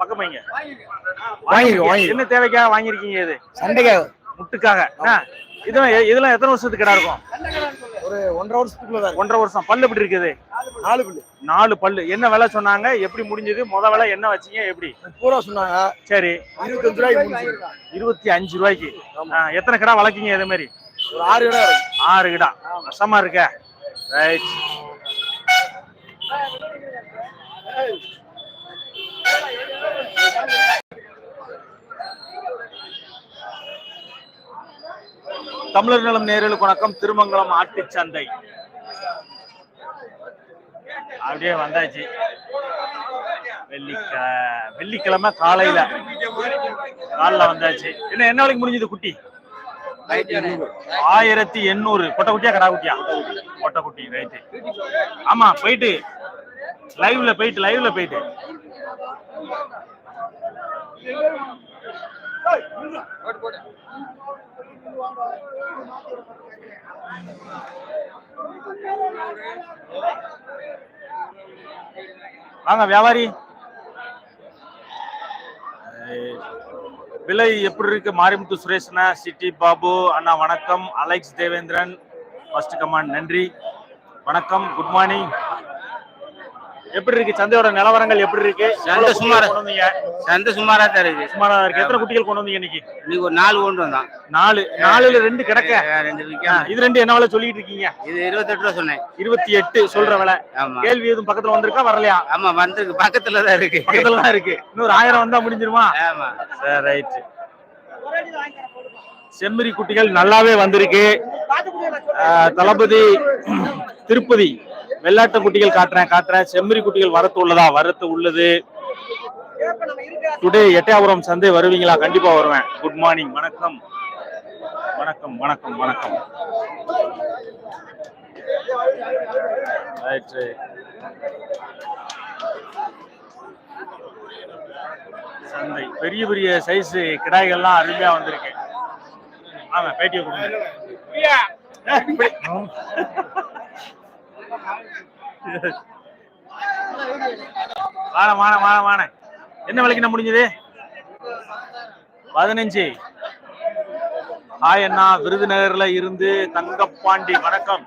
பக்கம் வைங்க. வாங்கிருக்கோம், வாங்கிருக்கோம். என்ன தேவைக்காக வாங்கியிருக்கீங்க இது? சண்டைக்காக முட்டுக்காக. இதெல்லாம் இதெல்லாம் எத்தனை வருஷத்துக்கு கிடா இருக்கும்? ஒரு ஒன்றரை வருஷத்துக்குள்ள தான் ஒன்றரை வருஷம். பல்லு எப்படி இருக்குது? நாலு பிள்ளை நாலு பல்லு. என்ன விலை சொன்னாங்க? எப்படி முடிஞ்சது? முத விலை என்ன வச்சீங்க? எப்படி? பூரா சொன்னாங்க. சரி. இருபத்தஞ்சு ரூபாய்க்கு இருபத்தி அஞ்சு ரூபாய்க்கு. எத்தனை கிடா வளர்க்கீங்க இதே மாதிரி ஒரு ஆறு இருக்கு. ஆறு கிடா. கஷ்டமா இருக்க. ரைட். தமிழர் நலம் நேரலுக்கு வணக்கம். திருமங்கலம் ஆட்டுச்சந்தை அப்படியே வந்தாச்சு. வெள்ளிக்க வெள்ளிக்கிழமை காலையில. காலைல வந்தாச்சு. என்ன என்ன வரைக்கும் முடிஞ்சது குட்டி? ஆயிரத்தி எண்ணூறு. கொட்டை குட்டியா கடா குட்டியா கொட்டை குட்டி ரைட்டு ஆமா போயிட்டு. லைவ்ல போயிட்டு லைவ்ல போயிட்டு. வாங்க வியாபாரி. விலை எப்படி இருக்கு? மாரிமுத்து சுரேஷ்னா சிட்டி பாபு அண்ணா வணக்கம் அலெக்ஸ் தேவேந்திரன் ஃபர்ஸ்ட் கமாண்ட் நன்றி. வணக்கம் குட் மார்னிங் எப்படி இருக்கு? சந்தையோட நிலவரங்கள் எப்படி இருக்கு? சந்தை சுமாரா- சந்தை சுமாரா தான் இருக்கு. சுமாரா இருக்கு. எத்தனை குட்டிகள் கொண்டு வந்தீங்க இன்னைக்கு? இன்னைக்கு ஒரு நாலு கொண்டு வந்தான் நாலு. நாலுல ரெண்டு கிடக்க. ரெண்டு. இது ரெண்டு என்ன விலை சொல்லிட்டு இருக்கீங்க? இது இருபத்தெட்டு ரூபா சொன்னேன். இருபத்தி எட்டு சொல்ற விலை. ஆமா. கேள்வி எதுவும் பக்கத்துல வந்திருக்கா? வரலையா? ஆமா வந்திருக்கு. பக்கத்துல தான் இருக்கு. பக்கத்துல தான் இருக்கு. இன்னொரு ஆயிரம் வந்தா முடிஞ்சிருமா? ஆமா. சரி ரைட் செம்மறி குட்டிகள் நல்லாவே வந்திருக்கு. தளபதி திருப்பதி. வெள்ளாட்டு குட்டிகள் காட்டுறேன் காட்டுறேன். செம்மறி குட்டிகள் வரத்து உள்ளதா? வரத்து உள்ளது. டுடே எட்டயபுரம் சந்தை வருவீங்களா? கண்டிப்பா வருவேன். குட் மார்னிங் வணக்கம். வணக்கம் வணக்கம் வணக்கம். சந்தை. பெரிய பெரிய சைஸ் கிடாய்கள்லாம் அருமையா வந்திருக்கு. வாங்க பேட்டியை கொடுங்க. வாண வாண வாண வாண. என்ன விலைக்கு என்ன முடிஞ்சது? பதினஞ்சு. ஹாய் அண்ணா விருதுநகர்ல இருந்து தங்கப்பாண்டி வணக்கம்.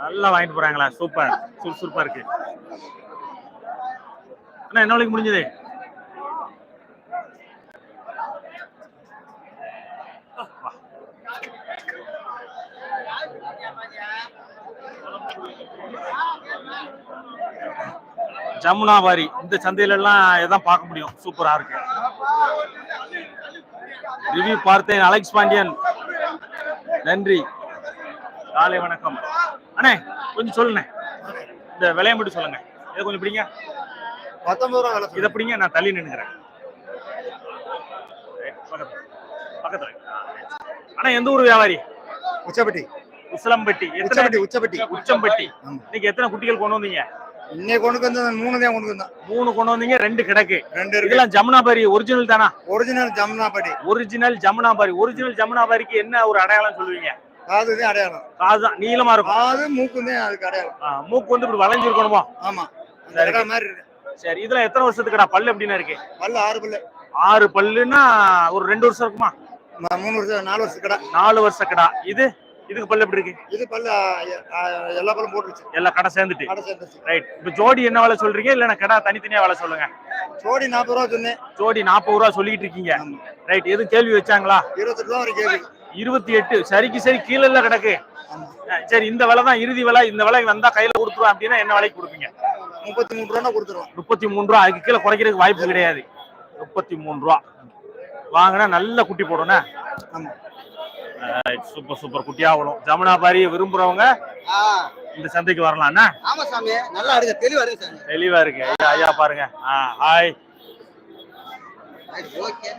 நல்லா வாங்கிட்டு போறாங்களா? சூப்பர். சுறுசுறுப்பா இருக்கு. அண்ணா என்ன விலைக்கு முடிஞ்சது? ஜமுனாபாரி இந்த சந்தையில எல்லாம் இதான் பார்க்க முடியும். சூப்பரா இருக்கு. ரிவ்யூ பார்த்தேன். அலெக்ஸ் பாண்டியன். நன்றி. காலை வணக்கம். அண்ணே கொஞ்சம் சொல்லுண்ணே. இந்த விலையை மட்டும் சொல்லுங்க. இதை கொஞ்சம் பிடிங்க. பத்தொன்பது ரூபா வேலை இதை பிடிங்க நான் தள்ளி நின்னுக்கிறேன். பக்கத்துல. அண்ணா எந்த ஊர் வியாபாரி? உச்சப்பட்டி. உசிலம்பட்டி எத்தனை உச்சப்பட்டி உச்சப்பட்டி. உச்சம்பட்டி. இன்னைக்கு எத்தனை குட்டிகள் கொண்டு வந்தீங்க? இன்னைக்கு கொண்டு வந்து மூணு தான் கொண்டு வந்தான். மூணு கொண்டு வந்தீங்க ரெண்டு கிடக்கு. ரெண்டு இதெல்லாம் ஜமுனாபாரி ஒரிஜினல் தானா? Original Jamunapatti original Jamunapari. Original ஜமுனாபாரிக்கு என்ன ஒரு அடையாளம் சொல்லுவீங்க? காது தான் அடையாளம். காதுதான் நீளமா இருக்கும். காது மூக்கு தான் அதுக்கு அடையாளம். மூக்கு வந்து இப்படி வளைஞ்சிருக்கணுமோ? ஆமா. அந்த மாதிரி இருக்கு. சரி இதுல எத்தனை வருஷத்துக்குடா பல்லு எப்படின்னா இருக்கு? பல்லு ஆறு பல்லு. ஆறு பல்லுன்னா ஒரு ரெண்டு வருஷம் இருக்குமா? மூணு வருஷம் நாலு வருஷம் கடை நாலு வருஷ கடா இது? இதுக்கு பல்லு எப்படி இருக்கு? இது பல்லு எல்லா பல்லும் போட்டுருச்சு. எல்லாம் கடை சேர்ந்துட்டு. கடை சேர்ந்துச்சு ரைட் இப்ப ஜோடி என்ன வேலை சொல்றீங்க? இல்ல கடா தனித்தனியா வேலை சொல்லுங்க. ஜோடி நாற்பது ரூபா சொன்னேன். ஜோடி நாற்பது ரூபா சொல்லிட்டு இருக்கீங்க. ரைட் எதுவும் கேள்வி வச்சாங்களா? இருபத்தெட்டு ரூபா வரைக்கும் கேக்குது இருபத்தி எட்டு. சரிக்கு சரி கீழே இல்ல கிடக்கு. சரி இந்த விலை தான் இறுதி விலை. இந்த விலை வந்தா கையில கொடுத்துருவேன் அப்படின்னா என்ன விலைக்கு கொடுப்பீங்க? முப்பத்தி மூணு ரூபா கொடுத்துருவோம். முப்பத்தி மூணு ரூபா. அதுக்கு கீழே குறைக்கிறதுக்கு வாய்ப்பு கிடையாது. முப்பத்தி மூணு ரூபா. வாங்கினா நல்ல குட்டி போடும்ண்ணே ஆமா. சூப்பர் சூப்பர் குட்டியா வரும் ஜமுனாபாரி விரும்புறவங்க இந்த சந்தைக்கு வரலாம்ண்ணா ஆமா சாமி நல்லா இருக்கு தெளிவா இருக்கு சாமி. தெளிவா இருக்கு. ஐயா ஐயா பாருங்க. ஹாய் ஓகே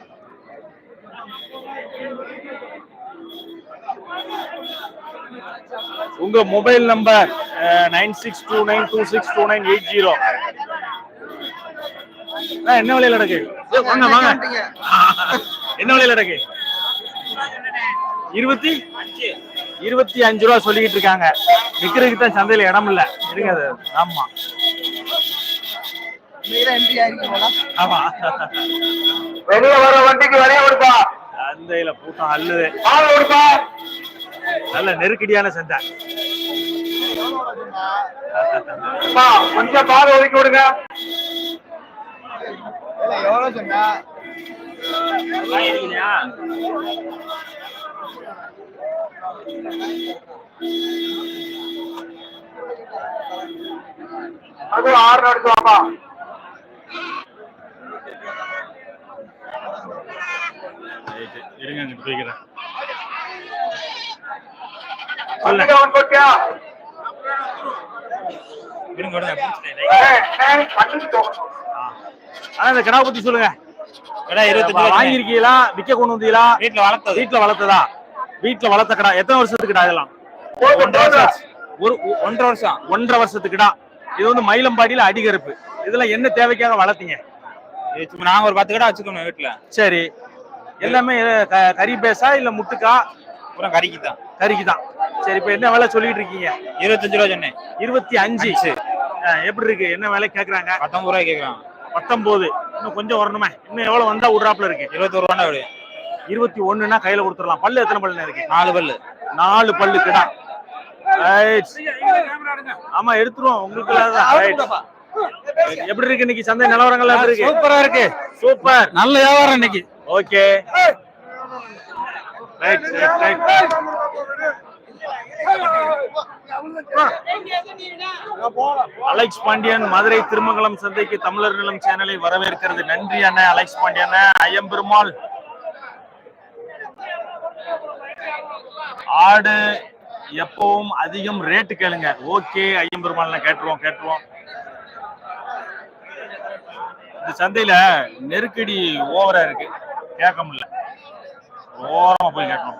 உங்க mobile number nine six two nine two six two nine eight zero என்ன விலையில ஏய், வாங்க வாங்க என்ன விலையில நடக்கு? இருபத்தி இருபத்தி அஞ்சு ரூபா சொல்லிக்கிட்டு இருக்காங்க. விக்கிறதுக்கு தான் சந்தையில இடம் இல்ல. இருங்க அது ஆமா. ஆமா. வெளியே வர வண்டிக்கு வெளியே கொடுப்பா. சந்தையில கூட்டம் அல்லுது நல்ல நெருக்கடியான சந்தை. கொஞ்சம் பால் ஒதுக்கி விடுங்க எவ்வளவு சொன்னா? வாங்கிருக்கீங்களா? அது ஆறு நடக்கு வாப்பா Right. இருங்க போய்க்கிறேன். ஆனா இந்த கிடா பத்தி சொல்லுங்க. கடை இருபத்தஞ்சு ரூபா வாங்கிருக்கீங்களா விக்க கொண்டு வந்தீங்களா? வீட்டுல வளர்த்தது. வீட்டுல வளர்த்ததா? வீட்டுல வளர்த்த கடா எத்தனை வருஷத்துக்கு கடா இதெல்லாம். ஒரு ஒன்றரை வருஷம். ஒன்றரை வருஷத்துக்கு கடா இது வந்து மயிலம்பாடியில அடிகருப்பு. இதெல்லாம் என்ன தேவைக்காக வளர்த்தீங்க? நாங்க ஒரு பத்து கடை வச்சுக்கணும் வீட்டுல சரி. எல்லாமே கறி பேஸா இல்ல முட்டுக்கா? அப்புறம் கறிக்கு தான் கறிக்கு தான் சரி இப்ப என்ன விலை சொல்லிட்டு இருக்கீங்க? இருபத்தஞ்சு ரூபா சொன்னேன். இருபத்தி அஞ்சு. எப்படி இருக்கு? என்ன விலை கேக்குறாங்க? பத்தொன்பது ரூபாய் கேக்குறான் பத்தொன்பது. இன்னும் கொஞ்சம் வரணுமே. இன்னும் எவ்வளவு வந்தா விடுறாப்புல இருக்கு? இருபத்தொரு ரூபா விடு இருபத்தி ஒண்ணுனா கையில கொடுத்துடலாம். பல்லு எத்தனை பல்லுன்னு இருக்கு? நாலு பல்லு. நாலு பல்லு கிடா. ஆமா எடுத்துருவோம். உங்களுக்கு. எப்படி இருக்கு இன்னைக்கு சந்தை? நிலவரங்கள் எப்படி இருக்கு? சூப்பரா இருக்கு. சூப்பர். நல்ல வியாபாரம் இன்னைக்கு. Okay right right right Alex Pandian Madurai Thirumangalam சந்தைக்கு தமிழர் நிலம் சேனலை வரவேற்கிறது. நன்றி அண்ணன் அலெக்ஸ் பாண்டியன் ஐயம் பெருமாள். ஆடு எப்பவும் அதிகம் ரேட்டு கேளுங்க. ஓகே ஐயம் பெருமாள் கேட்டுருவோம் கேட்டுருவோம். இந்த சந்தையில நெருக்கடி ஓவரா இருக்கு. கேட்க முடியல. ஓரமா போய் கேட்கணும்.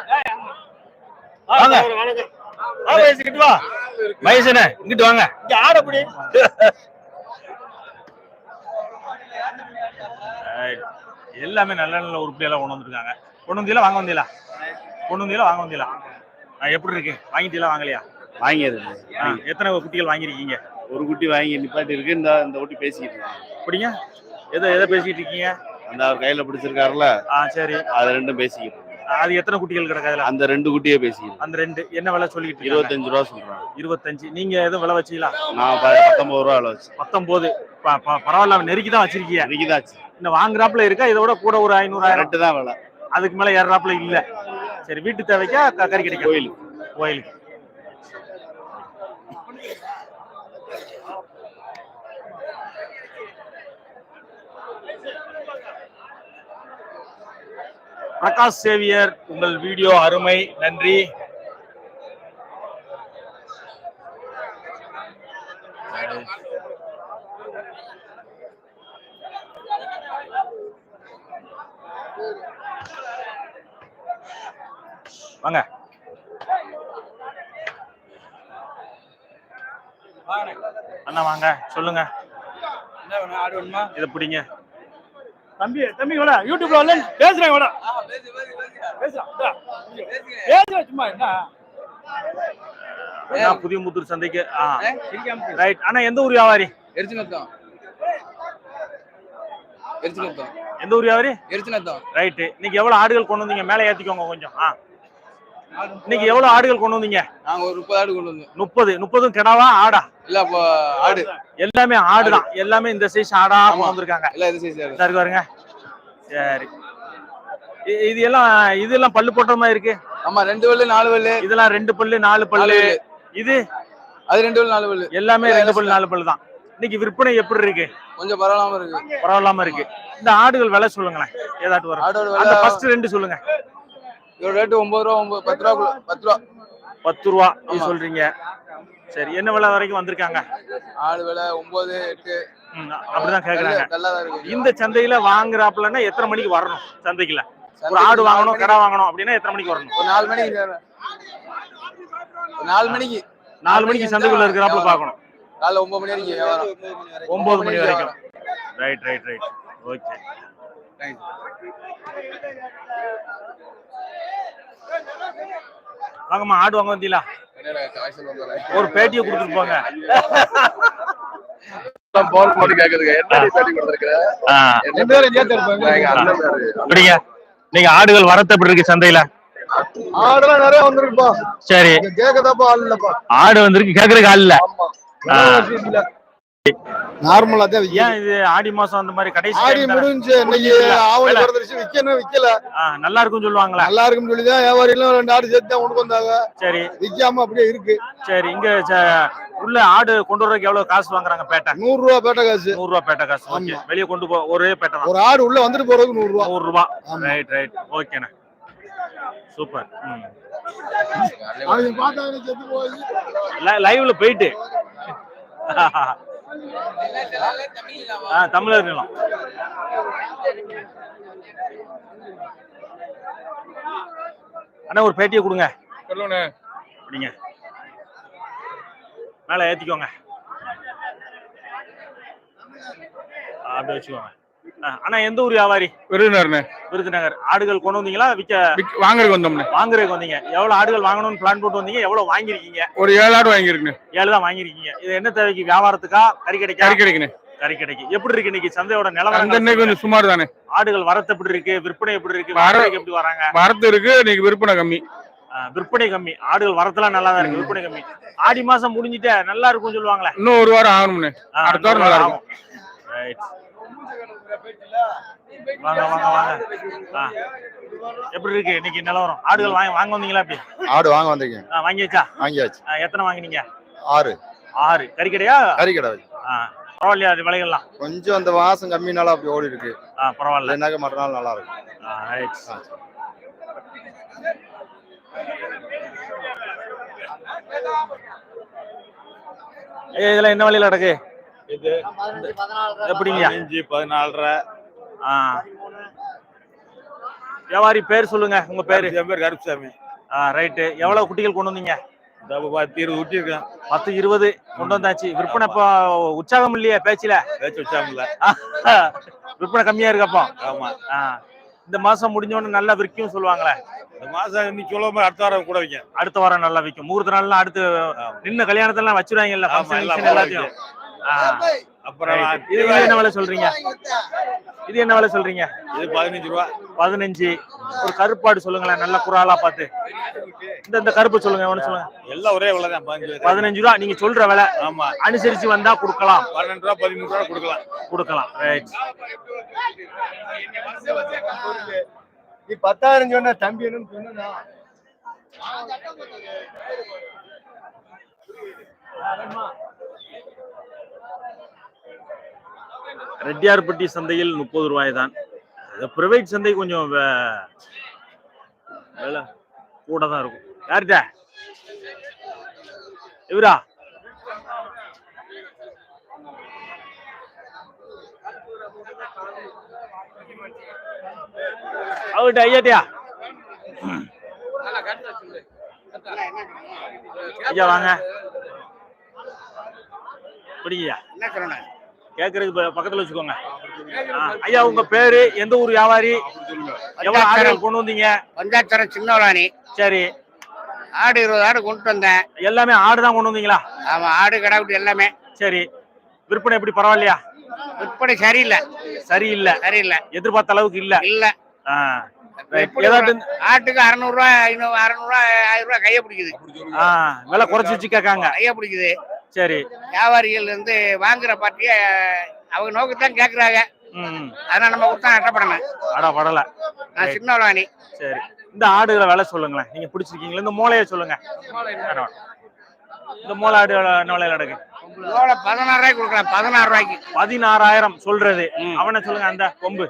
வாங்க. வா வயசு கிட்ட வா. வயசுன இங்கிட்டு வாங்க. இங்க ஆடப்படி. எல்லாமே நல்ல நல்ல உருப்படியெல்லாம் கொண்டு வந்திருக்காங்க கொண்டு வந்தீங்களா? வாங்க வந்தீங்களா? கொண்டு வந்தீங்களா? வாங்க வந்தீங்களா? எப்படி இருக்கு? வாங்கிட்டீங்களா? வாங்கலையா? வாங்கியிருக்கு ஆ, எத்தனை குட்டிகள் வாங்கியிருக்கீங்க? ஒரு குட்டி வாங்கி நிப்பாட்டி இருக்கு. இந்த இந்த குட்டி பேசிக்கிட்டு இருக்கு அப்படிங்க எதை எதை பேசிட்டு இருக்கீங்க? அந்த அவர் கையில பிடிச்சிருக்காருல. ஆ சரி. அது ரெண்டும் பேசிக்கிட்டு. அது எத்தனை குட்டிகள் கிடக்கு அதுல அந்த ரெண்டு குட்டியே பேசிக்கிட்டு அந்த ரெண்டு. என்ன விலை சொல்லிட்டு? இருபத்தஞ்சு ரூபா சொல்றாங்க. இருபத்தஞ்சு. நீங்க எதுவும் விலை வச்சீங்களா நான் பத்தொன்பது ரூபா அளவு வச்சு பத்தொன்பது. பரவாயில்ல நெருக்கி தான் வச்சிருக்கீங்க அதுக்குதாச்சு இந்த வாங்குறாப்புல இருக்கா? இதை விட கூட ஒரு ஐநூறாயிரம் ரெண்டு தான் விலை. அதுக்கு மேல ஏறாப்புல இல்ல. சரி வீட்டு தேவைக்கா கறி கிடைக்கும் கோயிலுக்கு. கோயிலுக்கு. பிரகாஷ் சேவியர் உங்கள் வீடியோ அருமை நன்றி. வாங்க. அண்ணா வாங்க. சொல்லுங்க. இத பிடிங்க. தம்பி தம்பி கூட யூடியூப்ல பேசுறேன் கூட பேசுறேன் இந்தா. பேசுறேன் சும்மா என்ன அண்ணா, புதிய முத்தூர் சந்தைக்கு? ரைட். அண்ணா எந்த ஊர் வியாபாரி? எரிச்சினத்தம் எரிச்சினத்தம் எந்த ஊர் வியாபாரி? எரிச்சினத்தம் ரைட்டு இன்னைக்கு எவ்வளவு ஆடுகள் கொண்டு வந்தீங்க? மேலே ஏத்திக்கோங்க கொஞ்சம். ஆ. இன்னைக்கு எவ்வளவு ஆடுகள் கொண்டு வந்தீங்க? நாங்க ஒரு முப்பது ஆடு கொண்டு வந்தோம். முப்பது. முப்பதும் கிடாவா? ஆடா? இல்ல ஆடு. எல்லாமே ஆடுதான். எல்லாமே இந்த சைஸ் ஆடா கொண்டு வந்திருக்காங்க. எல்லாம் எது சைஸ் ஆடு. சரி. பாருங்க சரி இ- இது எல்லாம் பல்லு போட்ட மாதிரி இருக்கு. ஆமா ரெண்டு பல்லு நாலு பல்லு. இதெல்லாம் ரெண்டு பல்லு நாலு பல்லு. இது அது ரெண்டு பல்லு நாலு பல்லு. எல்லாமே எல்லாம் ரெண்டு பல்லு நாலு பல்லு தான். இன்னைக்கு விற்பனை எப்படி இருக்கு? கொஞ்சம் பரவாயில்லாம இருக்கு. பரவாயில்லாம இருக்கு. இந்த ஆடுகள் விலை சொல்லுங்களேன். ஏதாட்டு வரும். ஆடோட அந்த ஃபர்ஸ்ட் ரெண்டு சொல்லுங்க. இதோட ரேட்டு ஒன்பது ரூபா ஒன்பது பத்து ரூபா பத்து ரூபா. பத்து ரூபா இது. சொல்றீங்க. சரி என்ன விலை வரைக்கும் வந்திருக்காங்க? ஆடு விலை ஒன்பது எட்டு. அப்படிதான் கேக்குறாங்க. இந்த சந்தையில வாங்குறாப்புலன்னா எத்தனை மணிக்கு வரணும் சந்தைக்குல ஒரு ஆடு வாங்கணும் கடை வாங்கணும் அப்படின்னா எத்தனை மணிக்கு வரணும்? ஒரு நாலு மணிக்கு நாலு மணிக்கு. நாலு மணிக்கு சந்தைக்குள்ள இருக்கிறாப்புல பார்க்கணும். காலைல ஒன்பது மணி வரைக்கும் வியாபாரம். ஒன்பது மணி வரைக்கும். ரைட் ரைட் ரைட் ஓகே வாங்கம்மா ஆடு வாங்க வந்தீங்களா? ஒரு பேட்டியை கொடுத்துட்டு போங்க. போன் போட்டு கேக்குதுங்க. என்ன பேட்டி கொடுத்துருக்க நீங்க ஆடுகள் வரத்து எப்படி இருக்கு சந்தையில? ஆடுலாம் நிறைய வந்திருக்குப்பா. சரி. கேட்கதாப்பா ஆள் இல்லப்பா. ஆடு வந்திருக்கு கேக்குறதுக்கு ஆள். இல்ல. நார்மலா தான். ஏன் இது ஆடி மாசம் அந்த மாதிரி கடைசி ஆடி? முடிஞ்சு இன்னைக்கு ஆவணி பிறந்துருச்சு விக்கணும் விக்கல. நல்லா இருக்கும்னு சொல்லுவாங்களா. நல்லா இருக்குன்னு சொல்லி தான் வியாபாரிகளும் ரெண்டு ஆடு சேர்த்து தான் கொண்டு வந்தாங்க. சரி. விக்காம அப்படியே இருக்கு. சரி இங்க உள்ள ஆடு கொண்டு வர்றதுக்கு எவ்வளவு காசு வாங்குறாங்க பேட்டை? நூறு ரூபா பேட்டை காசு. நூறு ரூபா பேட்டை காசு. ஓகே. வெளியே கொண்டு போ ஒரே பேட்டை ஒரு ஆடு உள்ள வந்துட்டு போறதுக்கு நூறு ரூபா. நூறு ரூபா. ரைட் ரைட் ஓகேண்ணே. சூப்பர். லைவ்ல போயிட்டு. ஆ தமிழர் நிலம். அண்ணா ஒரு பேட்டியை கொடுங்க. அப்படிங்க. மேல ஏத்திக்கோங்க. ஆ, அப்படியே வச்சுக்கோங்க. ஆ, அண்ணா எந்த ஊர் வியாபாரி? விருதுநகர்ண்ணே. விருதுநகர். ஆடுகள் கொண்டு வந்தீங்களா? விற்க வாங்குறதுக்கு வந்தோம்ண்ணே. வாங்குறதுக்கு வந்தீங்க. எவ்வளவு ஆடுகள் வாங்கணும்னு பிளான் போட்டு வந்தீங்க? எவ்வளவு வாங்கிருக்கீங்க ஒரு ஏழு ஆடு வாங்கியிருக்குண்ணே. ஏழு தான் வாங்கிருக்கீங்க இது என்ன தேவைக்கு? வியாபாரத்துக்கா? கறி கிடைக்கா கறி கிடைக்குண்ணே கறி கிடைக்கு எப்படி இருக்கு இன்னைக்கு சந்தையோட நிலவரம்? கொஞ்சம் சுமார் தானே ஆடுகள் வரத்து எப்படி இருக்கு? விற்பனை எப்படி இருக்கு? எப்படி வராங்க? வரத்து இருக்கு இன்னைக்கு விற்பனை கம்மி. விற்பனை கம்மி. ஆடுகள் வரத்துலாம் நல்லா தான் இருக்கு. விற்பனை கம்மி. ஆடி மாசம் முடிஞ்சிட்டே நல்லா இருக்கும்னு சொல்லுவாங்களே. இன்னும் ஒரு வாரம் ஆகணும்ண்ணே. ஆ, அடுத்த வாரம் நல்லா இருக்கும். வாங்க வாங்க வாங்க. எப்படி இருக்கு? இன்னைக்கு நிலவரம் ஆடுகள் வாங்க வாங்க வந்தீங்களா அப்படி ஆடு வாங்க வந்திருக்கேன். ஆ, வாங்கியாச்சா? வாங்கியாச்சு. எத்தனை வாங்கினீங்க? ஆறு. ஆறு. கறி கடையா கறி கடை ஆ, பரவாயில்லையா அது விலைகள்லாம்? கொஞ்சம் அந்த வாசம் கம்மினால அப்படி ஓடி இருக்கு. ஆ, பரவாயில்ல. இல்லைனாக்க மற்ற நாள் நல்லா இருக்கும் ஆ. ஐயா, இதெல்லாம் என்ன விலையில நடக்கு எப்படிங்க? அஞ்சு பதினாலரை. ஆ. வியாபாரி பேர் சொல்லுங்க உங்க பேரு? என் பேர் கருப்புசாமி. ரைட்டு. எவ்வளவு குட்டிகள் கொண்டு வந்தீங்க? பத்து இருபது ஊட்டி இருக்கேன். பத்து இருபது கொண்டு வந்தாச்சு. விற்பனை இப்போ உற்சாகம் இல்லையா பேச்சுல? பேச்சு வச்சாமல விற்பனை கம்மியா இருக்கு அப்போ? ஆமா. ஆ. இந்த மாசம் முடிஞ்ச உடனே நல்லா விற்கும் சொல்லுவாங்களே? இந்த மாசம் இன்னைக்கு சொல்லுவோம் அடுத்த வாரம் கூட வைக்க அடுத்த வாரம் நல்லா விற்கும். முகூர்த்த நாள்லாம் அடுத்து நின்ன கல்யாணத்தெல்லாம் வச்சிருவாங்கல்ல எல்லாத்தையும். ஆ. அப்புறம். இது என்ன விலை சொல்றீங்க? இது என்ன விலை சொல்றீங்க? இது பதினஞ்சு ரூபா. பதினஞ்சு. ஒரு கருப்பாடு சொல்லுங்களேன் நல்ல குறாலா பார்த்து. இந்த இந்த கருப்பு சொல்லுங்க ஒண்ணு சொல்லுங்க. எல்லாம் ஒரே விலை தான் பதினஞ்சு ரூபா. பதினஞ்சு ரூபா நீங்க சொல்ற விலை. ஆமா. அனுசரிச்சு வந்தா கொடுக்கலாம். பன்னெண்டு ரூபா பதிமூணு ரூபா கொடுக்கலாம். கொடுக்கலாம். ரைட் நீ பத்தாயிரம் சொன்ன தம்பி என்னன்னு சொன்னா. ரெட்டியார்பட்டி சந்தையில் முப்பது ரூபாய் தான் பிரைவேட் சந்தை கொஞ்சம் விலை கூட தான் இருக்கும். யார்கிட்ட? இவரா? அவர்கிட்ட ஐயாட்டியா ஐயா வாங்க. பிடிங்கய்யா. கருணா? ப- பக்கத்துல வச்சுக்கோங்க. ஐயா உங்க பேரு எந்த ஊர் வியாபாரி? எவ்வளவு ஆடுகள் கொண்டு வந்தீங்க? பஞ்சாட்சரம் சின்னவளானி சரி. ஆடு இருபது ஆடு கொண்டு வந்தேன். எல்லாமே ஆடு தான் கொண்டு வந்தீங்களா? ஆமா ஆடு கடாக்குட்டி எல்லாமே. சரி. விற்பனை எப்படி பரவாயில்லையா? விற்பனை சரியில்லை. சரியில்லை. சரியில்லை. எதிர்பார்த்த அளவுக்கு இல்ல. இல்ல. ஆட்டுக்கு அறுநூறுவா ஐநூறு அறுநூறுவா ஆயிரம் ரூபாய் கையை பிடிக்குது. விலை குறைச்சு வச்சு கேட்காங்க. கையை பிடிக்குது. சரி. வியாபாரிகள் வந்து வாங்குற பார்ட்டிய அவங்க நோக்கத்தான் கேக்குறாங்க. ம் அதனால நம்ம கொடுத்தா நட்டப்படணும் அடா படல. நான் சின்னவளானி சரி. இந்த ஆடுகளை விலை சொல்லுங்களேன். நீங்க பிடிச்சிருக்கீங்களா? இந்த மூளையை சொல்லுங்க. இந்த மூளை ஆடு என்ன விலையில நடக்கு எவ்வளோ பதினாறு ரூபாய்க்கு கொடுக்குறேன். பதினாறு ரூபாய்க்கு. பதினாறாயிரம் சொல்றது. அவனை சொல்லுங்க அந்த கொம்பு.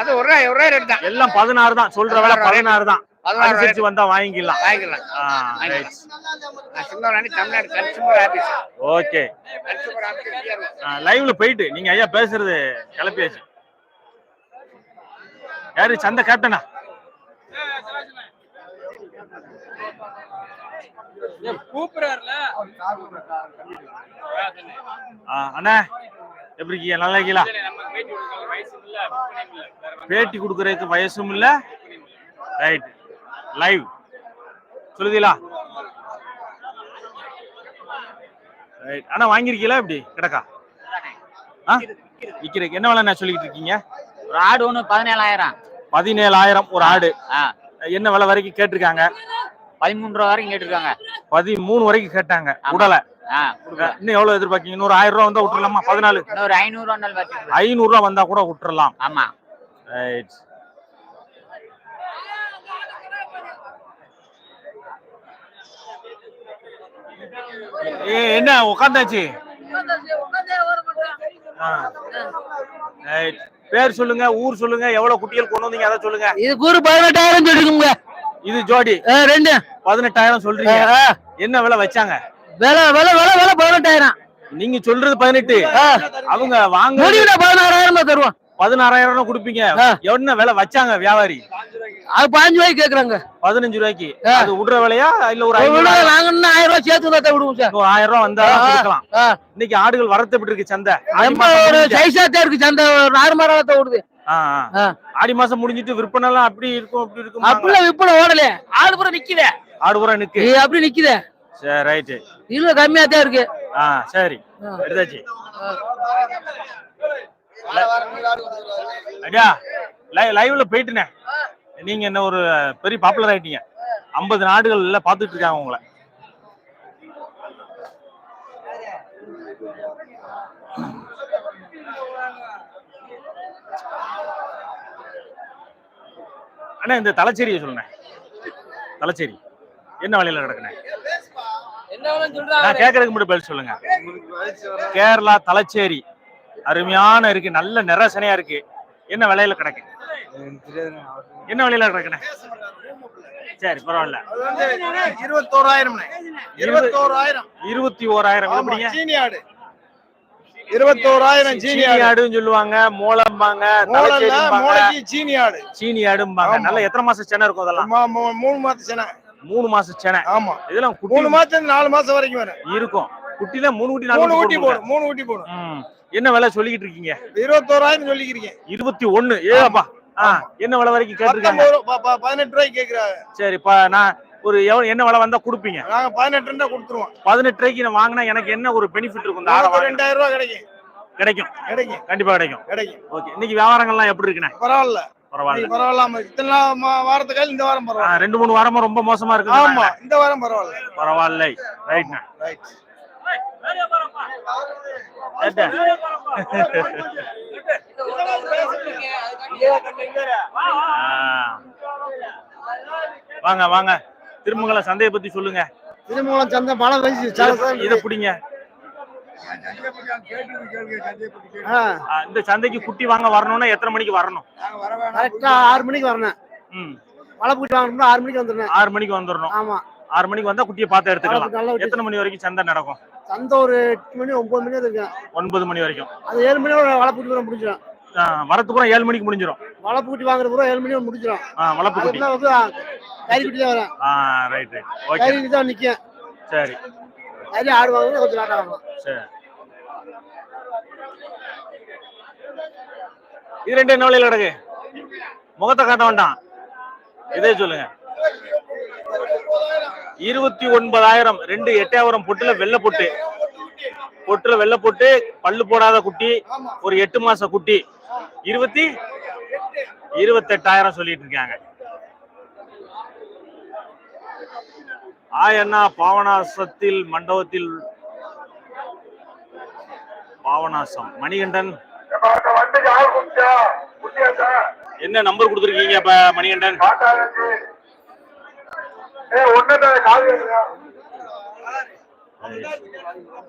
அது ஒரு ரூபாய் ஒரு ரூபாய் ரேட் தான். எல்லாம் பதினாறு தான். சொல்ற விலை பதினாறு தான். அனுசரிச்சு வந்தா வாங்கிக்கலாம். வாங்கிக்கலாம். ஓகே. லைவ்ல போயிட்டு நீங்க ஐயா பேசுறது கிளப்பியாச்சு யாரு சந்தை கேப்டனா ஆ, அண்ணா எப்படி இருக்கீங்க? நல்லா இருக்கீங்களா? பேட்டி கொடுக்கறதுக்கு வயசும் இல்ல. ரைட் லைவ் சொல்லுதீங்களா ரைட் அண்ணா வாங்கியிருக்கீங்களா எப்படி? கிடக்கா? ஆ? விக்கிறதுக்கு. என்ன விலை நான் சொல்லிக்கிட்டு இருக்கீங்க ஒரு ஆடு ஒண்ணு பதினேழாயிரம். பதினேழாயிரம் ஒரு ஆடு. என்ன விலை வரைக்கும் கேட்டிருக்காங்க? பதிமூன்று ரூபா வரைக்கும் கேட்டிருக்காங்க. பதிமூணு வரைக்கும் கேட்டாங்க. உடலை. இன்னும் எவ்வளவு எதிர்பார்க்கீங்க? இன்னொரு ஆயிரம் ரூபா வந்தா விட்டுறலாமா? பதினாலு. இன்னொரு ஐநூறு ரூபா ஐநூறு ரூபா வந்தா கூட விட்டுறலாம். ஆமா. ரைட் என்ன உட்காந்தாச்சு பேர் சொல்லுங்க ஊர் சொல்லுங்க எவ்வளவு குட்டிகள் கொண்டு வந்தீங்க அதை சொல்லுங்க. இது கூறு பதினெட்டாயிரம் சொல்லிருக்குங்க. இது ஜோடி. ரெண்டு. பதினெட்டாயிரம் சொல்றீங்க. என்ன விலை வச்சாங்க? விலை விலை விலை விலை பதினெட்டாயிரம். நீங்க சொல்றது பதினெட்டு. அவங்க வாங்க பதினாறாயிரம் தான் தருவோம். பதினாறாயிரம் கொடுப்பீங்க. என்ன விலை வச்சாங்க வியாபாரி? அது பாஞ்சு ரூபாய்க்கு கேக்குறாங்க. பதினஞ்சு ரூபாய்க்கு. அது விடுற விலையா இல்ல ஒரு நாங்க இன்னும் ஆயிரம் ரூபாய் சேர்த்து தான் விடுவோம் சார். ஒரு ஆயிரம் ரூபாய் வந்தா. கொடுக்கலாம். இன்னைக்கு ஆடுகள் வரத்து எப்படி இருக்கு சந்தை. ஒரு சைஸா தான் இருக்கு சந்தை. நார்மலா தான் ஓடுது. ஆடி மாசம் முடிஞ்சிட்டு விற்பனை எல்லாம் அப்படி இருக்கும் அப்படி இருக்கும் அப்படிலாம் விற்பனை ஓடல. ஆடு பூரா நிக்குதே. ஆடு பூரா நிக்கு. அப்படி நிக்குதே. சரி ரைட்டு இதுல கம்மியா தான் இருக்கு. ஆ சரி. எடுத்தாச்சு. லை- லைவ்ல போயிட்டுனே. நீங்க என்ன ஒரு பெரிய பாப்புலர் ஆயிட்டீங்க. ஐம்பது நாடுகள்ல பாத்துட்டு இருக்காங்க உங்களை. அண்ணா இந்த தலைச்சேரியை சொல்லுங்க தலைச்சேரி என்ன விலையில கிடக்குண்ணே? நான் கேட்கறதுக்கு மட்டும் பதில் சொல்லுங்க. கேரளா தலைச்சேரி அருமையான இருக்கு. நல்ல நிறசனையா இருக்கு. என்ன விலையில கிடக்கு? என்ன விலையில கிடக்குண்ணே சரி பரவாயில்ல. இருபத்தோராயிரம் இருபத்தோராயிரம். இருபத்தி ஓராயிரம் சீனி ஆடு இருபத்தோராயிரம் சீனி சீனி ஆடு ஆடுன்னு சொல்லுவாங்க மோளம்பாங்க சீனி ஆடு சீனி ஆடும்பாங்க. நல்ல எத்தனை மாசம் செனை இருக்கும் அதெல்லாம்? மூணு மாசம் சென. மூணு மாசம் செனை. ஆமா. இதெல்லாம் மூணு குட்டி மாசம் நாலு மாசம் வரைக்கும் வரும் இருக்கும். குட்டில மூணு குட்டி நாலு குட்டி. போடும் மூணு ஊட்டி போடும். என்ன விலை சொல்லிக்கிட்டு இருக்கீங்க? இருபத்தோராயிரம் சொல்லிக்கிறீங்க. இருபத்தி ஒண்ணு. ஏப்பா என்ன விலை வரைக்கும் கேட்டிருக்காங்க? ரூபா- பதினெட்டு ரூபாய்க்கு கேக்குறாங்க. சரி நான் ஒரு என்ன விலை வந்தா கொடுப்பீங்க? நாங்க பதினெட்டு இருந்தா கொடுத்துருவோம். பதினெட்டு ரூபாய்க்கு நான் வாங்கினா எனக்கு என்ன ஒரு பெனிஃபிட் இருக்கும் இந்த? ரெண்டாயிரம் ரூபாய் கிடைக்கும். கிடைக்கும். கிடைக்கும். கண்டிப்பா கிடைக்கும். கிடைக்கும். ஓகே இன்னைக்கு வியாபாரங்கள்லாம் எப்படி இருக்குண்ணே? பரவாயில்ல. பரவாயில்ல. பரவாயில்லாம இத்தனை நாள் மா- வாரத்துக்கு இந்த வாரம் பரவாயில்ல. ரெண்டு மூணு வாரமா ரொம்ப மோசமா இருக்கு ஆமா இந்த வாரம் பரவாயில்ல. பரவாயில்லை. ரைட்ண்ணா ரைட். வாங்க வாங்க. திருமங்கலம் சந்தையை பத்தி சொல்லுங்க. திருமூலம் சந்தை மழை பெஞ்சு இத புடிங்க. இந்த சந்தைக்கு குட்டி வாங்க வரணும்னா எத்தனை மணிக்கு வரணும்? கரெக்டா ஆறு மணிக்கு வரணும். ம். மழை பூட்டி வாங்கணும்னா ஆறு மணிக்கு வந்துடணும். ஆறு மணிக்கு வந்துடணும். ஆமா. ஆறு மணிக்கு வந்தா குட்டியை பார்த்து எடுத்துக்கலாம். குட்டி. எத்தனை மணி வரைக்கும் சந்தை நடக்கும்? சந்தை ஒரு எட்டு மணி ஒன்பது மணி வரைக்கும் இருக்கும். ஒன்பது மணி வரைக்கும். அது ஏழு மணியோட வலை பூட்டி வர முடிஞ்சிடும். வரத்து பூரா ஏழு மணிக்கு முடிஞ்சிடும் வலை பூட்டி வாங்குற பூரா ஏழு மணி முடிஞ்சிடும் அதுக்குள்ள வந்து கறி குட்டி தான் வரும். ரைட் ரைட் ஓகே கறி குட்டி தான் நிக்கும். சரி. கறி ஆடு வாங்குறது கொஞ்சம் லேட்டாக வாங்கலாம். சரி. இது ரெண்டு என்ன விலையில கிடக்கு? முகத்தை காட்ட வேண்டாம். இதே சொல்லுங்க. இருபத்தி ஒன்பதாயிரம். ரெண்டு எட்டாயிரம் பொட்டுல வெள்ளை பொட்டு. பொட்டுல வெள்ளை பொட்டு பல்லு போடாத குட்டி ஒரு எட்டு மாச குட்டி. இருபத்தி இருபத்தெட்டாயிரம் சொல்லிட்டு இருக்காங்க. ஆயண்ணா பாவனாசத்தில் மண்டபத்தில் பாவனாசம். மணிகண்டன். என்ன நம்பர் கொடுத்துருக்கீங்க இப்ப மணிகண்டன்?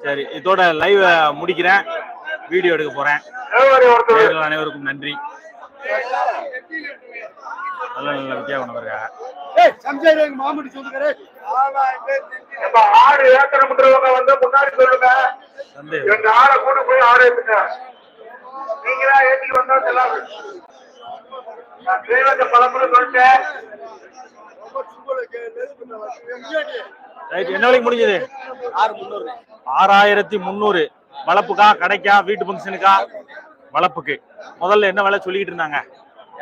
சரி இதோட லைவ் முடிக்கிறேன். வீடியோ எடுக்க போறேன். அனைவருக்கும் நன்றி. நல்ல நல்ல வித்தியாசம் வருங்க மாமூடி சொல்லுங்க ஆடு ஏத்தனம் பண்றவங்க வந்து முன்னாடி சொல்லுங்க. எங்க ஆளை கூட்டு போய் ஆடு ஏத்துங்க. நீங்களா ஏத்திட்டு வந்தா செல்லாது நான் பலமுறை சொல்லிட்டேன். ரைட் என்ன விலைக்கு முடிஞ்சது? ஆறாயிரத்தி முந்நூறு வளப்புக்கா கடைக்கா வீட்டு ஃபங்க்ஷனுக்கா வளப்புக்கு முதல்ல என்ன விலை சொல்லிக்கிட்டு இருந்தாங்க?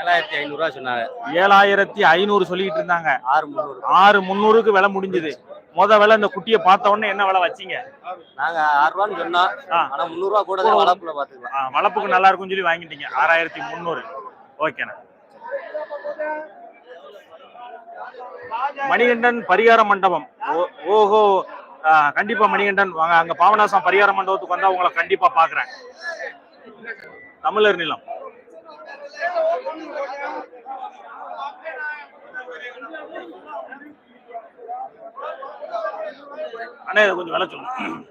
ஏழாயிரத்தி ஐநூறுரூவா சொன்னாங்க. ஏழாயிரத்தி ஐநூறு சொல்லிக்கிட்டு இருந்தாங்க. ஆறு முந்நூறு ஆறு முந்நூறுக்கு விலை முடிஞ்சது. முத விலை இந்த குட்டியை பார்த்த உடனே என்ன விலை வச்சீங்க? நாங்க ஆறு ரூபான்னு சொன்னோம். ஆனா முந்நூறுரூவா கூட தான் வளர்ப்புல பாத்துக்கலாம் வளப்புக்கு நல்லா இருக்கும்னு சொல்லி வாங்கிட்டீங்க. ஆறாயிரத்தி முந்நூறு ஓகேண்ணா. மணிகண்டன் பரிகார மண்டபம். ஓ- ஓஹோ. கண்டிப்பா மணிகண்டன். வாங்க அங்க பாவநாசம் பரிகார மண்டபத்துக்கு வந்தா உங்களை கண்டிப்பா பாக்குறேன். தமிழர் நிலம். அண்ணா இதை கொஞ்சம் விலை சொல்லுங்க.